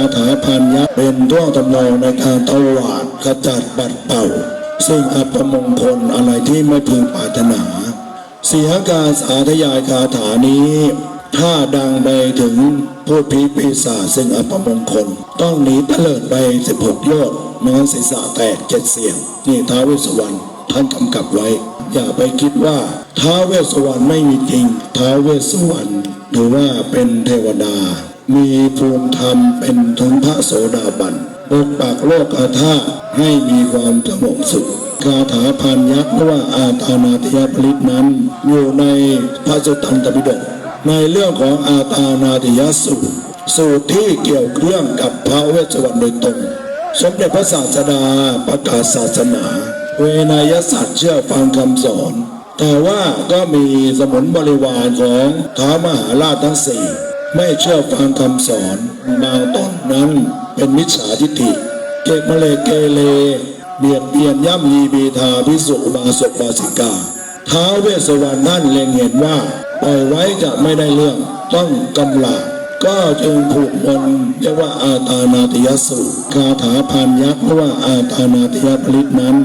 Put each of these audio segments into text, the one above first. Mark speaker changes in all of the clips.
Speaker 1: าถาพันยักษ์เป็นท่วงทำนองในการตวาดขจัดปัดเป่า ซึ่งอัปมงคลอะไรที่ไม่พึงปรารถนา เสียการสาธยายคาถานี้ ถ้าดังไปถึงผู้พิปีศาจซึ่งอัปมงคล ต้องหนีเตลิดไป 16 โยชน์ไม่งั้นศีรษะแตกเจ็ดเสียง นี่ท้าวเวสสวรรณท่านกำกับไว้ อย่าไปคิดว่าท้าวเวสสวรรณไม่มีจริงท้าวเวสสวรรณถือว่าเป็นเทวดามีภูมิธรรมเป็นถึงพระโสดาบันปกปักโลกอาธาให้มีความสงบสุขคาถาพันยักษ์ว่าอาตานาติยปริตนั้น อยู่ในพระสุตตันตปิฎกในเรื่องของอาตานาติยสูตรสูตรที่เกี่ยวเรื่องกับพระเวสสวรรณโดยตรง สมเด็จพระศาสดาประกาศศาสนา เวนยศาสตว์เชื่อฟังคำสอน แต่ว่าก็มีสมุนบริวารของท้ามหาราชทั้งสี่ ไม่เชื่อฟังคำสอนบางตนนั้นเป็นมิจฉาทิฏฐิเกกมะเลเกเรเบียดเบียนย่ำยีบีทาพิสุบาสกบาสิกาท้าเวสวรรณนั่นเล็งเห็นว่าปล่อยไว้จะไม่ได้เรื่องต้องกำลาบก็จึงผูกมนเรียกว่าอาตานาติยสูตรคาถาพันยักษ์หรือว่าอาตานาติยผลิตนั้น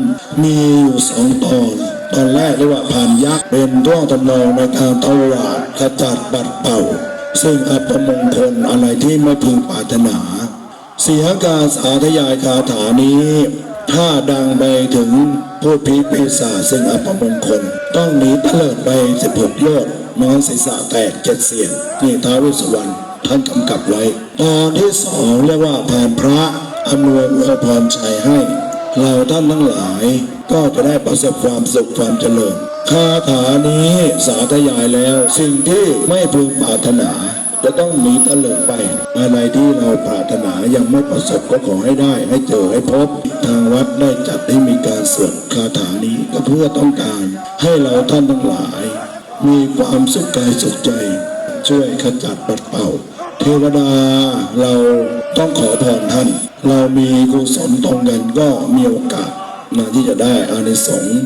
Speaker 1: มีอยู่สองตอน ตอนแรกเรียกว่าพันยักษ์เป็นท่วงทำนองในการตวาดขจัดปัดเป่า ซึ่งอัปมงคลอะไรที่ไม่พึงปรารถนา เสียการสาธยายคาถานี้ ถ้าดังไปถึงผู้พิปีศาซึ่งอัปมงคล ต้องหนีเตลิดไป16โยชน์ไม่งั้นศีรษะแตกเจ็ดเสียงนี่ท้าววสสวรรณท่านกำกับไว้ตอนที่สองเรียกว่าผ่านพระอำนวยอวยพรชัยให้ เราท่านทั้งหลายก็จะได้ประสบความสุขความเจริญ คาถานี้สาธยายแล้ว สิ่งที่ไม่พึงปรารถนาจะต้องหนีตะเลิดไป อะไรที่เราปรารถนายังไม่ประสบก็ขอให้ได้ ให้เจอให้พบ ทางวัดได้จัดให้มีการสวดคาถานี้ก็เพื่อต้องการ ให้เราท่านทั้งหลาย มีความสุขกายสุขใจ ช่วยขจัดปัดเป่า เทวดาเราต้องขอพรท่าน เรามีกุศลตรงกันก็มีโอกาสนะที่จะได้อานิสงส์